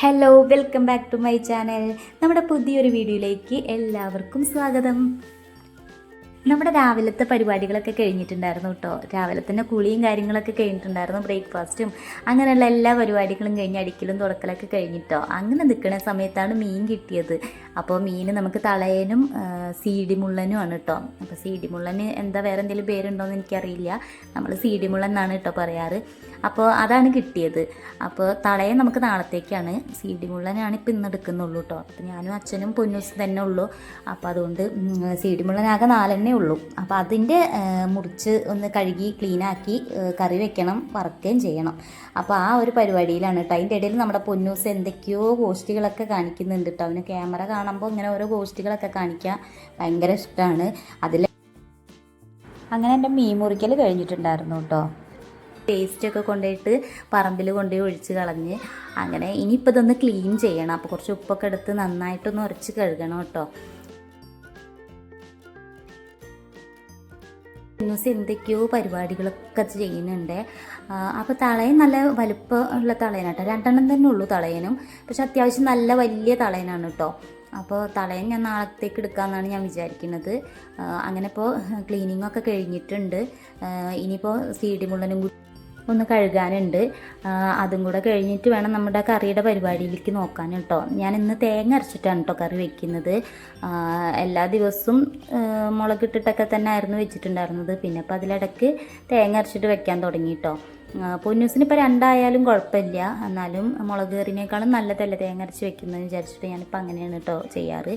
Hello welcome back to my channel നമ്മുടെ പുതിയൊരു വീഡിയോയിലേക്ക് എല്ലാവർക്കും സ്വാഗതം. നമ്മുടെ രാവിലത്തെ പരിപാടികളൊക്കെ കഴിഞ്ഞിട്ടുണ്ടായിരുന്നു കേട്ടോ. രാവിലെ തന്നെ കുളിയും കാര്യങ്ങളൊക്കെ കഴിഞ്ഞിട്ടുണ്ടായിരുന്നു ബ്രേക്ക്ഫാസ്റ്റും അങ്ങനെയുള്ള എല്ലാ പരിപാടികളും കഴിഞ്ഞ് അടിക്കലും തുടക്കലൊക്കെ കഴിഞ്ഞിട്ടോ. അങ്ങനെ നിൽക്കുന്ന സമയത്താണ് മീൻ കിട്ടിയത്. അപ്പോൾ മീൻ നമുക്ക് തളയനും സീഡി മുള്ളനുമാണ് കേട്ടോ. അപ്പോൾ സീഡി മുള്ളന് എന്താ വേറെ എന്തെങ്കിലും പേരുണ്ടോ എന്ന് എനിക്കറിയില്ല. നമ്മൾ സീഡി മുള്ളൻ എന്നാണ് കേട്ടോ പറയാറ്. അപ്പോൾ അതാണ് കിട്ടിയത്. അപ്പോൾ തളയൻ നമുക്ക് നാളത്തേക്കാണ്. സീഡി മുള്ളനാണ് ഇപ്പം ഇന്ന് എടുക്കുന്നുള്ളൂ കേട്ടോ. അപ്പോൾ ഞാനും അച്ഛനും പൊന്നൂസും തന്നെ ഉള്ളൂ. അപ്പോൾ അതുകൊണ്ട് സീഡി മുള്ളനാകെ നാലെണ്ണേ ഉള്ളൂ. അപ്പോൾ അതിന്റെ മുറിച്ച് ഒന്ന് കഴുകി ക്ലീനാക്കി കറി വെക്കണം വറുക്കുകയും ചെയ്യണം. അപ്പോൾ ആ ഒരു പരിപാടിയിലാണ് കേട്ടോ അതിന്റെ ഇടയിൽ നമ്മുടെ പൊന്നൂസ് എന്തൊക്കെയോ ഗോഷ്ടികളൊക്കെ കാണിക്കുന്നുണ്ട് കേട്ടോ അവന് ക്യാമറ കാണുമ്പോൾ ഇങ്ങനെ ഓരോ ഗോഷ്ടികളൊക്കെ കാണിക്കുക ഭയങ്കര ഇഷ്ടമാണ് അതിൽ അങ്ങനെ എന്റെ മീൻ മുറിക്കൽ കഴിഞ്ഞിട്ടുണ്ടായിരുന്നു കേട്ടോ പേസ്റ്റൊക്കെ കൊണ്ടുപോയിട്ട് പറമ്പിൽ കൊണ്ടുപോയി ഒഴിച്ച് കളഞ്ഞ് അങ്ങനെ ഇനിയിപ്പോൾ ഇതൊന്ന് ക്ലീൻ ചെയ്യണം. അപ്പോൾ കുറച്ച് ഉപ്പൊക്കെ എടുത്ത് നന്നായിട്ടൊന്ന് ഉരച്ച് കഴുകണം കേട്ടോ ന്യൂസ് എന്തൊക്കെയോ പരിപാടികളൊക്കെ ചെയ്യുന്നുണ്ട്. അപ്പോൾ തളയൻ നല്ല വലുപ്പം ഉള്ള തളയനാണ് കേട്ടോ രണ്ടെണ്ണം തന്നെ ഉള്ളൂ തളയനും. പക്ഷെ അത്യാവശ്യം നല്ല വലിയ തളയനാണ് കേട്ടോ അപ്പോൾ തളയൻ ഞാൻ നാളത്തേക്ക് എടുക്കാമെന്നാണ് ഞാൻ വിചാരിക്കുന്നത്. അങ്ങനെ ഇപ്പോൾ ക്ലീനിങ്ങൊക്കെ കഴിഞ്ഞിട്ടുണ്ട്. ഇനിയിപ്പോൾ ഇനിയിപ്പോൾ സീഡി മുള്ളനും ഒന്ന് കഴുകാനുണ്ട്. അതും കൂടെ കഴിഞ്ഞിട്ട് വേണം നമ്മുടെ കറിയുടെ പരിപാടിയിലേക്ക് നോക്കാൻ കേട്ടോ. ഞാൻ ഇന്ന് തേങ്ങ അരച്ചിട്ടാണ് കേട്ടോ കറി വെക്കുന്നത്. എല്ലാ ദിവസവും മുളകിട്ടിട്ടൊക്കെ തന്നെ ആയിരുന്നു വെച്ചിട്ടുണ്ടായിരുന്നത്. പിന്നെ അപ്പോൾ അതിലിടയ്ക്ക് തേങ്ങ അരച്ചിട്ട് വെക്കാൻ തുടങ്ങി കേട്ടോ. പൊന്നൂസിന് ഇപ്പോൾ രണ്ടായാലും കുഴപ്പമില്ല. എന്നാലും മുളക് കറിനേക്കാളും നല്ലതല്ല തേങ്ങ അരച്ച് വെക്കുന്നതെന്ന് വിചാരിച്ചിട്ട് ഞാനിപ്പോൾ അങ്ങനെയാണ് കേട്ടോ ചെയ്യാറ്.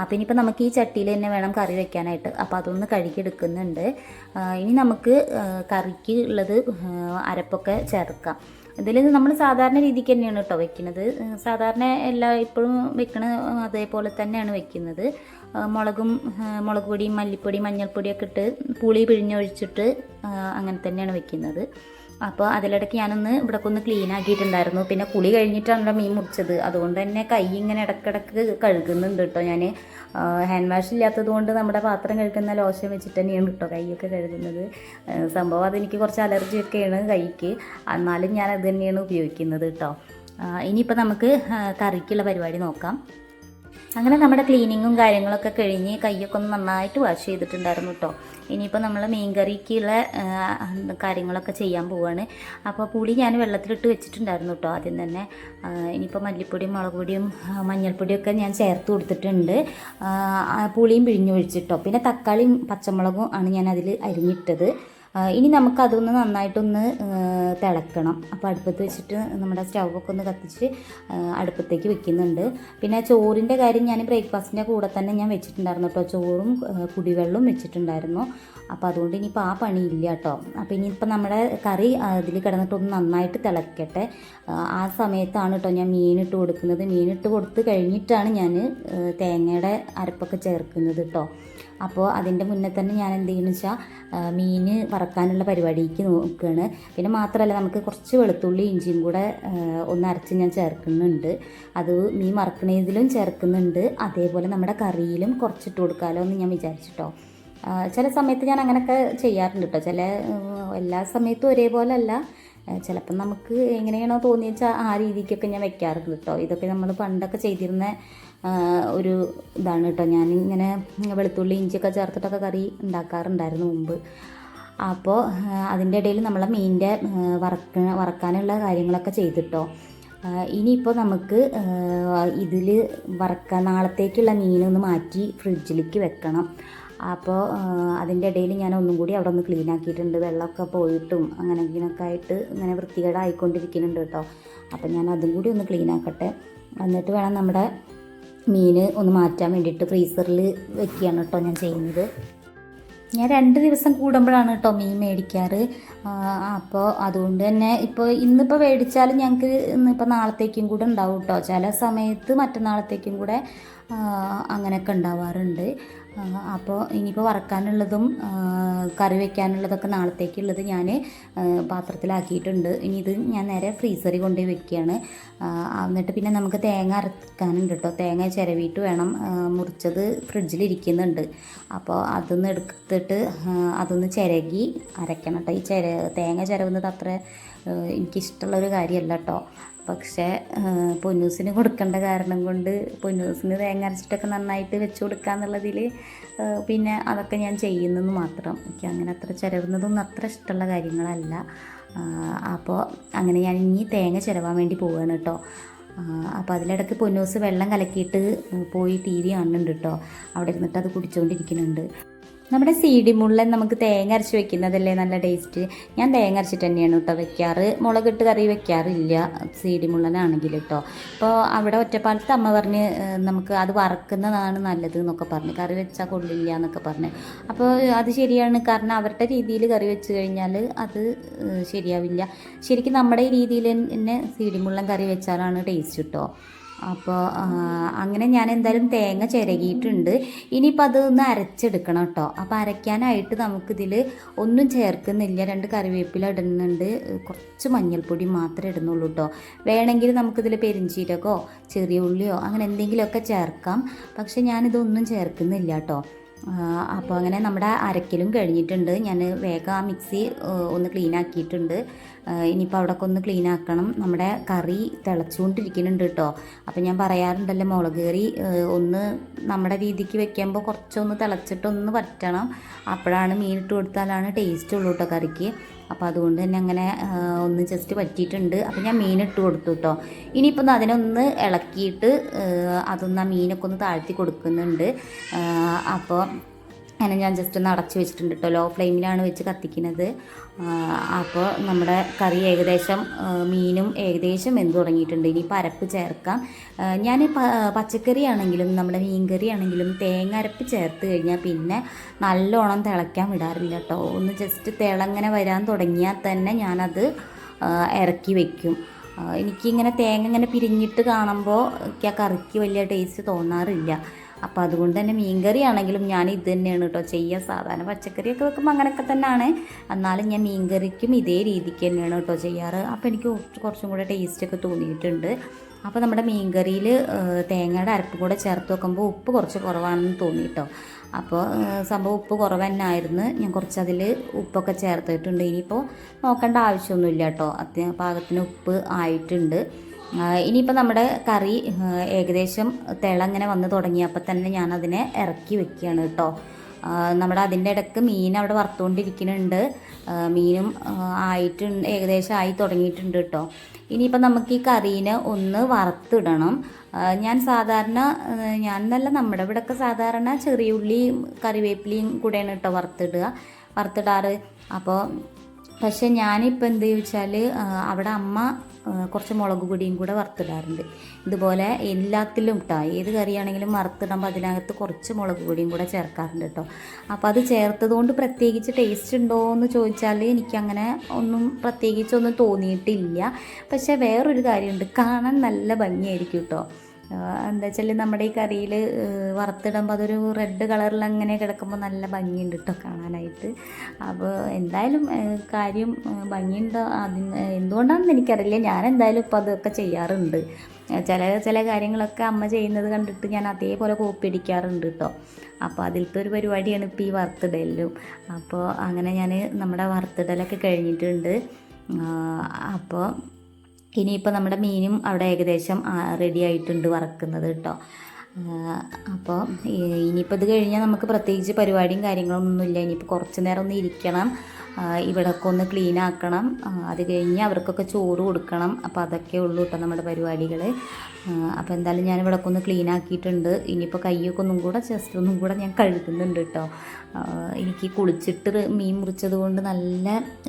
അപ്പം ഇനിയിപ്പോൾ നമുക്ക് ഈ ചട്ടിയിൽ തന്നെ വേണം കറി വെക്കാനായിട്ട്. അപ്പോൾ അതൊന്ന് കഴുകിയെടുക്കുന്നുണ്ട് ഇനി നമുക്ക് കറിക്ക് ഉള്ളത് അരപ്പൊക്കെ ചേർക്കാം. ഇതിൽ നമ്മൾ സാധാരണ രീതിക്ക് തന്നെയാണ് കേട്ടോ വെക്കുന്നത്. സാധാരണ എല്ലാ ഇപ്പോഴും വെക്കണ അതേപോലെ തന്നെയാണ് വെക്കുന്നത്. മുളകും മുളക് പൊടിയും മല്ലിപ്പൊടി മഞ്ഞൾപ്പൊടിയൊക്കെ ഇട്ട് പുളി പിഴിഞ്ഞൊഴിച്ചിട്ട് അങ്ങനെ തന്നെയാണ് വെക്കുന്നത്. അപ്പോൾ അതിലിടയ്ക്ക് ഞാനൊന്ന് ഇവിടെ ഒന്ന് ക്ലീൻ ആക്കിയിട്ടുണ്ടായിരുന്നു. പിന്നെ കുളി കഴിഞ്ഞിട്ടാണല്ലോ മീൻ മുറിച്ചത്. അതുകൊണ്ട് തന്നെ കൈ ഇങ്ങനെ ഇടക്കിടക്ക് കഴുകുന്നുണ്ട് കേട്ടോ ഞാൻ ഹാൻഡ് വാഷ് ഇല്ലാത്തത് കൊണ്ട് നമ്മുടെ പാത്രം കഴുകുന്ന ലോഷൻ വെച്ചിട്ട് തന്നെയാണ് കേട്ടോ കൈയൊക്കെ കഴുകുന്നത്. സംഭവം അതെനിക്ക് കുറച്ച് അലർജി ഒക്കെയാണ് കൈക്ക്. എന്നാലും ഞാൻ അത് തന്നെയാണ് ഉപയോഗിക്കുന്നത് കേട്ടോ. ഇനിയിപ്പോൾ നമുക്ക് കറിക്കുള്ള പരിപാടി നോക്കാം. അങ്ങനെ നമ്മുടെ ക്ലീനിങ്ങും കാര്യങ്ങളൊക്കെ കഴിഞ്ഞ് കൈയൊക്കെ ഒന്ന് നന്നായിട്ട് വാഷ് ചെയ്തിട്ടുണ്ടായിരുന്നു കേട്ടോ ഇനിയിപ്പോൾ നമ്മൾ മീൻകറിക്കുള്ള കാര്യങ്ങളൊക്കെ ചെയ്യാൻ പോവാണ്. അപ്പോൾ പുളി ഞാൻ വെള്ളത്തിലിട്ട് വെച്ചിട്ടുണ്ടായിരുന്നു കേട്ടോ ആദ്യം തന്നെ. ഇനിയിപ്പോൾ മല്ലിപ്പൊടിയും മുളക് പൊടിയും മഞ്ഞൾപ്പൊടിയൊക്കെ ഞാൻ ചേർത്ത് കൊടുത്തിട്ടുണ്ട്. പുളിയും പിഴിഞ്ഞൊഴിച്ചിട്ടോ. പിന്നെ തക്കാളിയും പച്ചമുളകും ആണ് ഞാൻ അതിൽ അരിഞ്ഞിട്ടത്. ഇനി നമുക്ക് അതൊന്ന് നന്നായിട്ടൊന്ന് തിളക്കണം. അപ്പോൾ അടുപ്പത്ത് വെച്ചിട്ട് നമ്മുടെ സ്റ്റൗവൊക്കെ ഒന്ന് കത്തിച്ച് അടുപ്പത്തേക്ക് വെക്കുന്നുണ്ട്. പിന്നെ ചോറിന്റെ കാര്യം ഞാൻ ബ്രേക്ക്ഫാസ്റ്റിന്റെ കൂടെ തന്നെ ഞാൻ വെച്ചിട്ടുണ്ടായിരുന്നു കേട്ടോ. ചോറും കുടിവെള്ളവും വെച്ചിട്ടുണ്ടായിരുന്നു. അപ്പോൾ അതുകൊണ്ട് ഇനിയിപ്പോൾ ആ പണിയില്ല കേട്ടോ. അപ്പോൾ ഇനിയിപ്പോൾ നമ്മുടെ കറി അതിൽ കിടന്നിട്ടൊന്ന് നന്നായിട്ട് തിളക്കട്ടെ. ആ സമയത്താണ് കേട്ടോ ഞാൻ മീനിട്ട് കൊടുക്കുന്നത്. മീനിട്ട് കൊടുത്ത് കഴിഞ്ഞിട്ടാണ് ഞാൻ തേങ്ങയുടെ അരപ്പൊക്കെ ചേർക്കുന്നത് കേട്ടോ. അപ്പോൾ അതിന്റെ മുന്നേ തന്നെ ഞാൻ എന്ത് ചെയ്യുന്നു വെച്ചാൽ മീൻ വറക്കാനുള്ള പരിപാടിക്ക് നോക്കുകയാണ്. പിന്നെ മാത്രമല്ല നമുക്ക് കുറച്ച് വെളുത്തുള്ളി ഇഞ്ചിയും കൂടെ ഒന്ന് അരച്ച് ഞാൻ ചേർക്കുന്നുണ്ട്. അത് മീൻ വറക്കണതിലും ചേർക്കുന്നുണ്ട്. അതേപോലെ നമ്മുടെ കറിയിലും കുറച്ചിട്ട് കൊടുക്കാമല്ലോ എന്ന് ഞാൻ വിചാരിച്ചിട്ടോ ചില സമയത്ത് ഞാൻ അങ്ങനെയൊക്കെ ചെയ്യാറുണ്ട് കേട്ടോ ചില എല്ലാ സമയത്തും ഒരേപോലെ അല്ല ചിലപ്പം നമുക്ക് എങ്ങനെയാണോ തോന്നിയ വെച്ചാൽ ആ രീതിക്കൊക്കെ ഞാൻ വെക്കാറുണ്ട് കേട്ടോ ഇതൊക്കെ നമ്മൾ പണ്ടൊക്കെ ചെയ്തിരുന്ന ഒരു ഇതാണ് കേട്ടോ ഞാൻ ഇങ്ങനെ വെളുത്തുള്ളി ഇഞ്ചിയൊക്കെ ചേർത്തിട്ടൊക്കെ കറി ഉണ്ടാക്കാറുണ്ടായിരുന്നു മുമ്പ്. അപ്പോൾ അതിന്റെ ഇടയിൽ നമ്മളെ മീനിന്റെ വറക്ക വറക്കാനുള്ള കാര്യങ്ങളൊക്കെ ചെയ്തിട്ടോ ഇനിയിപ്പോൾ നമുക്ക് ഇതിൽ വറക്കാൻ നാളത്തേക്കുള്ള മീനൊന്ന് മാറ്റി ഫ്രിഡ്ജിലേക്ക് വെക്കണം. അപ്പോൾ അതിന്റെ ഇടയിൽ ഞാൻ ഒന്നും കൂടി അവിടെ ഒന്ന് ക്ലീൻ ആക്കിയിട്ടുണ്ട്. വെള്ളമൊക്കെ പോയിട്ടും അങ്ങനെ ഇങ്ങനെയൊക്കെ ആയിട്ട് ഇങ്ങനെ വൃത്തികേടായിക്കൊണ്ടിരിക്കുന്നുണ്ട് കേട്ടോ. അപ്പോൾ ഞാൻ അതും കൂടി ഒന്ന് ക്ലീൻ ആക്കട്ടെ. എന്നിട്ട് വേണം നമ്മുടെ മീൻ ഒന്ന് മാറ്റാൻ വേണ്ടിയിട്ട് ഫ്രീസറിൽ വെക്കുകയാണ് കേട്ടോ ഞാൻ ചെയ്യുന്നത്. ഞാൻ രണ്ട് ദിവസം കൂടുമ്പോഴാണ് കേട്ടോ മീൻ മേടിക്കാറ്. അപ്പോൾ അതുകൊണ്ട് തന്നെ ഇപ്പോൾ ഇന്നിപ്പോൾ മേടിച്ചാലും ഞങ്ങൾക്ക് ഇന്നിപ്പോൾ നാളത്തേക്കും കൂടെ ഉണ്ടാവും കേട്ടോ. ചില സമയത്ത് മറ്റന്നാളത്തേക്കും കൂടെ അങ്ങനെയൊക്കെ ഉണ്ടാവാറുണ്ട്. അപ്പോൾ ഇനിയിപ്പോൾ വറക്കാനുള്ളതും കറി വെക്കാനുള്ളതൊക്കെ നാളത്തേക്കുള്ളത് ഞാൻ പാത്രത്തിലാക്കിയിട്ടുണ്ട്. ഇനി ഇത് ഞാൻ നേരെ ഫ്രീസറിൽ കൊണ്ടുപോയി വെക്കുകയാണ് എന്നിട്ട് പിന്നെ നമുക്ക് തേങ്ങ അരക്കാനുണ്ട് കേട്ടോ തേങ്ങ ചിരവിയിട്ട് വേണം. മുറിച്ചത് ഫ്രിഡ്ജിലിരിക്കുന്നുണ്ട്. അപ്പോൾ അതൊന്ന് എടുത്തിട്ട് അതൊന്ന് ചിരകി അരയ്ക്കണം കേട്ടോ ഈ ചിര തേങ്ങ ചിരവുന്നത് അത്ര എനിക്കിഷ്ടമുള്ളൊരു കാര്യമല്ല കേട്ടോ പക്ഷേ പൊന്നൂസിന് കൊടുക്കേണ്ട കാരണം കൊണ്ട് പൊന്നൂസിന് തേങ്ങ അരച്ചിട്ടൊക്കെ നന്നായിട്ട് വെച്ച് കൊടുക്കുക എന്നുള്ളതിൽ പിന്നെ അതൊക്കെ ഞാൻ ചെയ്യുന്നെന്ന് മാത്രം. എനിക്ക് അങ്ങനെ അത്ര ചിലവുന്നതൊന്നും അത്ര ഇഷ്ടമുള്ള കാര്യങ്ങളല്ല. അപ്പോൾ അങ്ങനെ ഞാൻ ഇനി തേങ്ങ ചിലവാൻ വേണ്ടി പോവുകയാണ് കേട്ടോ അപ്പോൾ അതിലിടയ്ക്ക് പൊന്നൂസ് വെള്ളം കലക്കിയിട്ട് പോയി ടി വി കാണുന്നുണ്ട് കേട്ടോ അവിടെ ഇരുന്നിട്ട് അത് കുടിച്ചുകൊണ്ടിരിക്കുന്നുണ്ട് നമ്മുടെ സീഡി മുള്ളൻ നമുക്ക് തേങ്ങ അരച്ച് വെക്കുന്നതല്ലേ നല്ല ടേസ്റ്റ് ഞാൻ തേങ്ങ അരച്ചിട്ട് തന്നെയാണ് കേട്ടോ വെക്കാറ്. മുളകിട്ട് കറി വെക്കാറില്ല സീഡി മുള്ളനാണെങ്കിൽ കേട്ടോ. അപ്പോൾ അവിടെ ഒറ്റപ്പാലത്ത് അമ്മ പറഞ്ഞ് നമുക്ക് അത് വറക്കുന്നതാണ് നല്ലത് എന്നൊക്കെ പറഞ്ഞ് കറി വെച്ചാൽ കൊള്ളില്ല എന്നൊക്കെ പറഞ്ഞ്. അപ്പോൾ അത് ശരിയാണ്. കാരണം അവരുടെ രീതിയിൽ കറി വെച്ച് കഴിഞ്ഞാൽ അത് ശരിയാവില്ല. ശരിക്കും നമ്മുടെ രീതിയിൽ തന്നെ സീഡി മുള്ളൻ കറി വെച്ചാലാണ് ടേസ്റ്റ് കേട്ടോ. അപ്പോൾ അങ്ങനെ ഞാൻ എന്തായാലും തേങ്ങ ചിരകിയിട്ടുണ്ട്. ഇനിയിപ്പോൾ അതൊന്ന് അരച്ചെടുക്കണം കേട്ടോ അപ്പോൾ അരയ്ക്കാനായിട്ട് നമുക്കിതിൽ ഒന്നും ചേർക്കുന്നില്ല. രണ്ട് കറിവേപ്പില ഇടുന്നുണ്ട്. കുറച്ച് മഞ്ഞൾപ്പൊടി മാത്രമേ ഇടുന്നുള്ളൂ കേട്ടോ വേണമെങ്കിൽ നമുക്കിതിൽ പെരിഞ്ചീരകോ ചെറിയ ഉള്ളിയോ അങ്ങനെ എന്തെങ്കിലുമൊക്കെ ചേർക്കാം. പക്ഷേ ഞാനിതൊന്നും ചേർക്കുന്നില്ല കേട്ടോ അപ്പോൾ അങ്ങനെ നമ്മുടെ അരക്കലും കഴിഞ്ഞിട്ടുണ്ട്. ഞാൻ വേഗം ആ മിക്സി ഒന്ന് ക്ലീൻ ആക്കിയിട്ടുണ്ട്. ഇനിയിപ്പോൾ അവിടെ ഒന്ന് ക്ലീൻ ആക്കണം. നമ്മുടെ കറി തിളച്ചുകൊണ്ടിരിക്കുന്നുണ്ട് കേട്ടോ അപ്പോൾ ഞാൻ പറയാറുണ്ടല്ലോ മുളക് കറി ഒന്ന് നമ്മുടെ രീതിക്ക് വെക്കുമ്പോൾ കുറച്ചൊന്ന് തിളച്ചിട്ടൊന്ന് പറ്റണം അപ്പോഴാണ് മീനിട്ട് കൊടുത്താലാണ് ടേസ്റ്റ് ഉള്ളൂ കേട്ടോ കറിക്ക്. അപ്പോൾ അതുകൊണ്ട് തന്നെ അങ്ങനെ ഒന്ന് ജസ്റ്റ് പറ്റിയിട്ടുണ്ട്. അപ്പോൾ ഞാൻ മീനിട്ട് കൊടുത്തു കേട്ടോ ഇനിയിപ്പോൾ അതിനൊന്ന് ഇളക്കിയിട്ട് അതൊന്ന് ആ മീനൊക്കെ ഒന്ന് താഴ്ത്തി കൊടുക്കുന്നുണ്ട്. അപ്പോൾ അങ്ങനെ ഞാൻ ജസ്റ്റ് ഒന്ന് അടച്ച് വെച്ചിട്ടുണ്ട് കേട്ടോ ലോ ഫ്ലെയിമിലാണ് വെച്ച് കത്തിക്കുന്നത്. അപ്പോൾ നമ്മുടെ കറി ഏകദേശം മീനും ഏകദേശം വെന്ത് തുടങ്ങിയിട്ടുണ്ട്. ഇനി പരപ്പ് ചേർക്കാം. ഞാൻ പച്ചക്കറി ആണെങ്കിലും നമ്മുടെ മീൻകറി ആണെങ്കിലും തേങ്ങ അരപ്പ് ചേർത്ത് കഴിഞ്ഞാൽ പിന്നെ നല്ലോണം തിളയ്ക്കാൻ വിടാറില്ല കേട്ടോ ഒന്ന് ജസ്റ്റ് തിളങ്ങനെ വരാൻ തുടങ്ങിയാൽ തന്നെ ഞാനത് ഇറക്കി വയ്ക്കും എനിക്കിങ്ങനെ തേങ്ങ ഇങ്ങനെ പിരിഞ്ഞിട്ട് കാണുമ്പോൾ എനിക്ക് ആ കറിക്ക് വലിയ ടേസ്റ്റ് തോന്നാറില്ല. അപ്പോൾ അതുകൊണ്ട് തന്നെ മീൻകറി ആണെങ്കിലും ഞാൻ ഇത് തന്നെയാണ് കേട്ടോ ചെയ്യുക സാധാരണ പച്ചക്കറിയൊക്കെ വെക്കുമ്പോൾ അങ്ങനെയൊക്കെ തന്നെയാണ് എന്നാലും ഞാൻ മീൻകറിക്കും ഇതേ രീതിക്ക് തന്നെയാണ് കേട്ടോ ചെയ്യാറ്. അപ്പോൾ എനിക്ക് കുറച്ച് കൂടെ ടേസ്റ്റൊക്കെ തോന്നിയിട്ടുണ്ട്. അപ്പോൾ നമ്മുടെ മീൻകറിയിൽ തേങ്ങയുടെ അരപ്പ് കൂടെ ചേർത്ത് വെക്കുമ്പോൾ ഉപ്പ് കുറച്ച് കുറവാണെന്ന് തോന്നി കേട്ടോ അപ്പോൾ സംഭവം ഉപ്പ് കുറവ് തന്നെ ആയിരുന്നു ഞാൻ കുറച്ച് അതിൽ ഉപ്പൊക്കെ ചേർത്തിട്ടുണ്ട്. ഇനിയിപ്പോൾ നോക്കേണ്ട ആവശ്യമൊന്നുമില്ല കേട്ടോ അത്യ പാകത്തിന് ഉപ്പ് ആയിട്ടുണ്ട്. ഇനിയിപ്പോൾ നമ്മുടെ കറി ഏകദേശം തിളങ്ങനെ വന്ന് തുടങ്ങിയപ്പോൾ തന്നെ ഞാനതിനെ ഇറക്കി വെക്കുകയാണ് കേട്ടോ. നമ്മുടെ അതിന്റെ ഇടയ്ക്ക് മീൻ അവിടെ വറുത്തുകൊണ്ടിരിക്കുന്നുണ്ട്. മീനും ആയിട്ട് ആയിട്ടുണ്ട് ഏകദേശം ആയി തുടങ്ങിയിട്ടുണ്ട് കേട്ടോ. ഇനിയിപ്പോൾ നമുക്ക് ഈ കറീനെ ഒന്ന് വറുത്തിടണം. ഞാൻ സാധാരണ ഞാൻ എന്നല്ല നമ്മുടെ ഇവിടെയൊക്കെ സാധാരണ ചെറിയ ഉള്ളിയും കറിവേപ്പിലയും കൂടെയാണ് കേട്ടോ വറുത്തിടുക വറുത്തിടാറ്. അപ്പോൾ പക്ഷെ ഞാനിപ്പോൾ എന്ത് ചോദിച്ചാൽ അവിടെ അമ്മ കുറച്ച് മുളക് പൊടിയും കൂടെ വറുത്തിടാറുണ്ട്. ഇതുപോലെ എല്ലാത്തിലും കേട്ടോ ഏത് കറിയാണെങ്കിലും വറുത്തിടുമ്പോൾ അതിനകത്ത് കുറച്ച് മുളക് പൊടിയും കൂടെ ചേർക്കാറുണ്ട് കേട്ടോ അപ്പോൾ അത് ചേർത്തത് കൊണ്ട് പ്രത്യേകിച്ച് ടേസ്റ്റ് ഉണ്ടോ എന്ന് ചോദിച്ചാൽ എനിക്കങ്ങനെ ഒന്നും പ്രത്യേകിച്ചൊന്നും തോന്നിയിട്ടില്ല. പക്ഷേ വേറൊരു കാര്യമുണ്ട് കാണാൻ നല്ല ഭംഗിയായിരിക്കും കേട്ടോ എന്താ വെച്ചാൽ നമ്മുടെ ഈ കറിയിൽ വറുത്തിടുമ്പോൾ അതൊരു റെഡ് കളറിൽ അങ്ങനെ കിടക്കുമ്പോൾ നല്ല ഭംഗിയുണ്ട് കേട്ടോ കാണാനായിട്ട്. അപ്പോൾ എന്തായാലും കാര്യം ഭംഗിയുണ്ടോ? അതിന് എന്തുകൊണ്ടാണെന്ന് എനിക്കറിയില്ല. ഞാൻ എന്തായാലും ഇപ്പോൾ അതൊക്കെ ചെയ്യാറുണ്ട്. ചില ചില കാര്യങ്ങളൊക്കെ അമ്മ ചെയ്യുന്നത് കണ്ടിട്ട് ഞാൻ അതേപോലെ കോപ്പി അടിക്കാറുണ്ട് കേട്ടോ അപ്പോൾ അതിലത്തെ ഒരു പരിപാടിയാണ് ഇപ്പോൾ ഈ വറുത്തിടലും അപ്പോൾ അങ്ങനെ ഞാൻ നമ്മുടെ വറുത്തിടലൊക്കെ കഴിഞ്ഞിട്ടുണ്ട്. അപ്പോൾ ഇനിയിപ്പോൾ നമ്മുടെ മീനും അവിടെ ഏകദേശം റെഡി ആയിട്ടുണ്ട് വറക്കുന്നത് കേട്ടോ. അപ്പോൾ ഇനിയിപ്പോൾ ഇത് കഴിഞ്ഞാൽ നമുക്ക് പ്രത്യേകിച്ച് പരിപാടിയും കാര്യങ്ങളൊന്നുമില്ല. ഇനിയിപ്പോൾ കുറച്ച് നേരം ഒന്ന് ഇരിക്കണം. ഇവിടൊക്കെ ഒന്ന് ക്ലീൻ ആക്കണം. അത് കഴിഞ്ഞ് അവർക്കൊക്കെ ചോറ് കൊടുക്കണം. അപ്പോൾ അതൊക്കെ ഉള്ളൂ കേട്ടോ നമ്മുടെ പരിപാടികൾ അപ്പോൾ എന്തായാലും ഞാൻ ഇവിടൊക്കെ ഒന്ന് ക്ലീൻ ആക്കിയിട്ടുണ്ട്. ഇനിയിപ്പോൾ കൈയൊക്കെ ഒന്നും കൂടെ ജസ്റ്റ് ഒന്നും കൂടെ ഞാൻ കഴുകുന്നുണ്ട് കേട്ടോ. എനിക്ക് കുളിച്ചിട്ട് മീൻ മുറിച്ചത് കൊണ്ട് നല്ല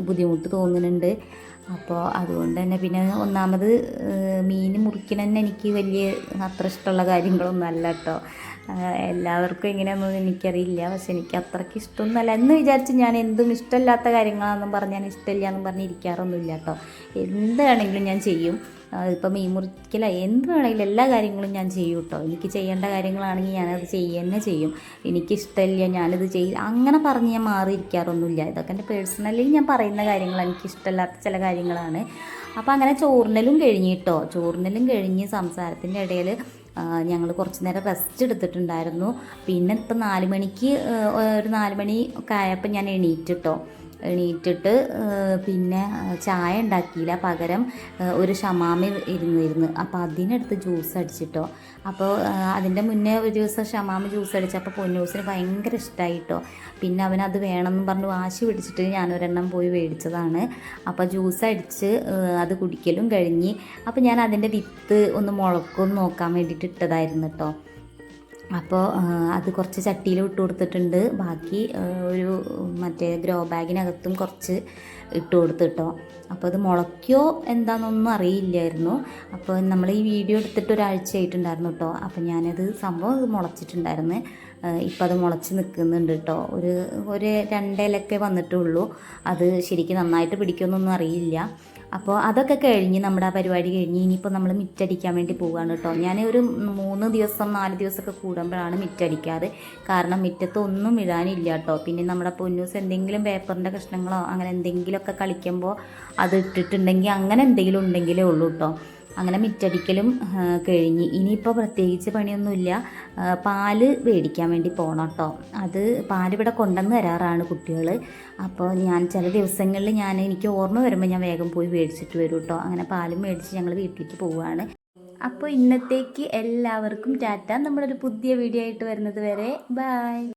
ബുദ്ധിമുട്ട് തോന്നുന്നുണ്ട്. അപ്പോൾ അതുകൊണ്ട് തന്നെ പിന്നെ ഒന്നാമത് മീൻ മുറിക്കണ തന്നെ എനിക്ക് വലിയ അത്ര ഇഷ്ടമുള്ള കാര്യങ്ങളൊന്നും അല്ല കേട്ടോ എല്ലാവർക്കും എങ്ങനെയാണെന്നൊന്നും എനിക്കറിയില്ല. പക്ഷെ എനിക്ക് അത്രയ്ക്ക് ഇഷ്ടമൊന്നുമല്ല. എന്ന് വിചാരിച്ച് ഞാൻ എന്തും ഇഷ്ടമില്ലാത്ത കാര്യങ്ങളാണെന്നും പറഞ്ഞ് ഞാൻ ഇഷ്ടമില്ല എന്നും പറഞ്ഞ് ഇരിക്കാറൊന്നുമില്ല കേട്ടോ എന്താണെങ്കിലും ഞാൻ ചെയ്യും. ഇപ്പം മീൻ മുറിക്കല എന്ത് വേണമെങ്കിലും എല്ലാ കാര്യങ്ങളും ഞാൻ ചെയ്യും കേട്ടോ എനിക്ക് ചെയ്യേണ്ട കാര്യങ്ങളാണെങ്കിൽ ഞാനത് ചെയ്യുക ചെയ്യും. എനിക്കിഷ്ടമില്ല ഞാനിത് ചെയ്യും അങ്ങനെ പറഞ്ഞ് ഞാൻ മാറിയിരിക്കാറൊന്നുമില്ല. ഇതൊക്കെ എന്റെ പേഴ്സണലി ഞാൻ പറയുന്ന കാര്യങ്ങൾ എനിക്ക് ഇഷ്ടമില്ലാത്ത ചില കാര്യങ്ങളാണ്. അപ്പോൾ അങ്ങനെ ചോറിനലും കഴിഞ്ഞ് കേട്ടോ ചോറിനലും കഴിഞ്ഞ് സംസാരത്തിന്റെ ഇടയിൽ ഞങ്ങൾ കുറച്ച് നേരം റെസ്റ്റ് എടുത്തിട്ടുണ്ടായിരുന്നു. പിന്നെ ഇപ്പം നാല് മണിക്ക് ഒരു നാല് മണി ഒക്കെ ആയപ്പോൾ ഞാൻ എണീറ്റിട്ടോ. എണീറ്റിട്ട് പിന്നെ ചായ ഉണ്ടാക്കിയില്ല. പകരം ഒരു ഷമാമി ഇരുന്നിരുന്നു അപ്പോൾ അതിനെടുത്ത് ജ്യൂസ് അടിച്ചിട്ടോ. അപ്പോൾ അതിന്റെ മുന്നേ ഒരു ദിവസം ഷമാമി ജ്യൂസ് അടിച്ചപ്പോൾ പൊന്നൂസിന് ഭയങ്കര ഇഷ്ടമായിട്ടോ പിന്നെ അവനത് വേണമെന്ന് പറഞ്ഞ് വാശി പിടിച്ചിട്ട് ഞാൻ ഒരെണ്ണം പോയി മേടിച്ചതാണ് അപ്പോൾ ജ്യൂസ് അടിച്ച് അത് കുടിക്കലും കഴിഞ്ഞ്. അപ്പോൾ ഞാൻ അതിന്റെ വിത്ത് ഒന്ന് മുളക്കും നോക്കാൻ വേണ്ടിയിട്ട് ഇട്ടതായിരുന്നു കേട്ടോ അപ്പോൾ അത് കുറച്ച് ചട്ടിയിൽ ഇട്ട് കൊടുത്തിട്ടുണ്ട്. ബാക്കി ഒരു മറ്റേ ഗ്രോ ബാഗിനകത്തും കുറച്ച് ഇട്ട് കൊടുത്തിട്ടോ. അപ്പോൾ അത് മുളയ്ക്കോ എന്താണെന്നൊന്നും അറിയില്ലായിരുന്നു. അപ്പോൾ നമ്മൾ ഈ വീഡിയോ എടുത്തിട്ട് ഒരാഴ്ച ആയിട്ടുണ്ടായിരുന്നു കേട്ടോ അപ്പോൾ ഞാനത് സംഭവം അത് മുളച്ചിട്ടുണ്ടായിരുന്നു. ഇപ്പം അത് മുളച്ച് നിൽക്കുന്നുണ്ട് കേട്ടോ ഒരു ഒരു രണ്ടിലൊക്കെ വന്നിട്ടുള്ളൂ. അത് ശരിക്കും നന്നായിട്ട് പിടിക്കുമെന്നൊന്നും അറിയില്ല. അപ്പോൾ അതൊക്കെ കഴിഞ്ഞ് നമ്മുടെ ആ പരിപാടി കഴിഞ്ഞ് ഇനിയിപ്പോൾ നമ്മൾ മിറ്റടിക്കാൻ വേണ്ടി പോവുകയാണ് കേട്ടോ. ഞാൻ ഒരു മൂന്ന് ദിവസം നാല് ദിവസമൊക്കെ കൂടുമ്പോഴാണ് മിറ്റടിക്കാറ്. കാരണം മിറ്റത്ത് ഒന്നും ഇടാനില്ല കേട്ടോ. പിന്നെ നമ്മുടെ പൊന്നൂസ് എന്തെങ്കിലും പേപ്പറിന്റെ കഷ്ണങ്ങളോ അങ്ങനെ എന്തെങ്കിലുമൊക്കെ കളിക്കുമ്പോൾ അത് ഇട്ടിട്ടുണ്ടെങ്കിൽ അങ്ങനെ എന്തെങ്കിലും ഉണ്ടെങ്കിലേ ഉള്ളൂ കേട്ടോ. അങ്ങനെ മിറ്റടിക്കലും കഴിഞ്ഞ്. ഇനിയിപ്പോൾ പ്രത്യേകിച്ച് പണിയൊന്നുമില്ല. പാൽ മേടിക്കാൻ വേണ്ടി പോകണം കേട്ടോ അത് പാലിവിടെ കൊണ്ടുവന്ന് തരാറാണ് കുട്ടികൾ അപ്പോൾ ഞാൻ ചില ദിവസങ്ങളിൽ ഞാൻ എനിക്ക് ഓർമ്മ വരുമ്പോൾ ഞാൻ വേഗം പോയി മേടിച്ചിട്ട് വരും കേട്ടോ അങ്ങനെ പാലും മേടിച്ച് ഞങ്ങൾ വീട്ടിലേക്ക് പോവുകയാണ് അപ്പോൾ ഇന്നത്തേക്ക് എല്ലാവർക്കും ടാറ്റ. നമ്മളൊരു പുതിയ വീഡിയോ ആയിട്ട് വരുന്നത് വരെ. ബായ്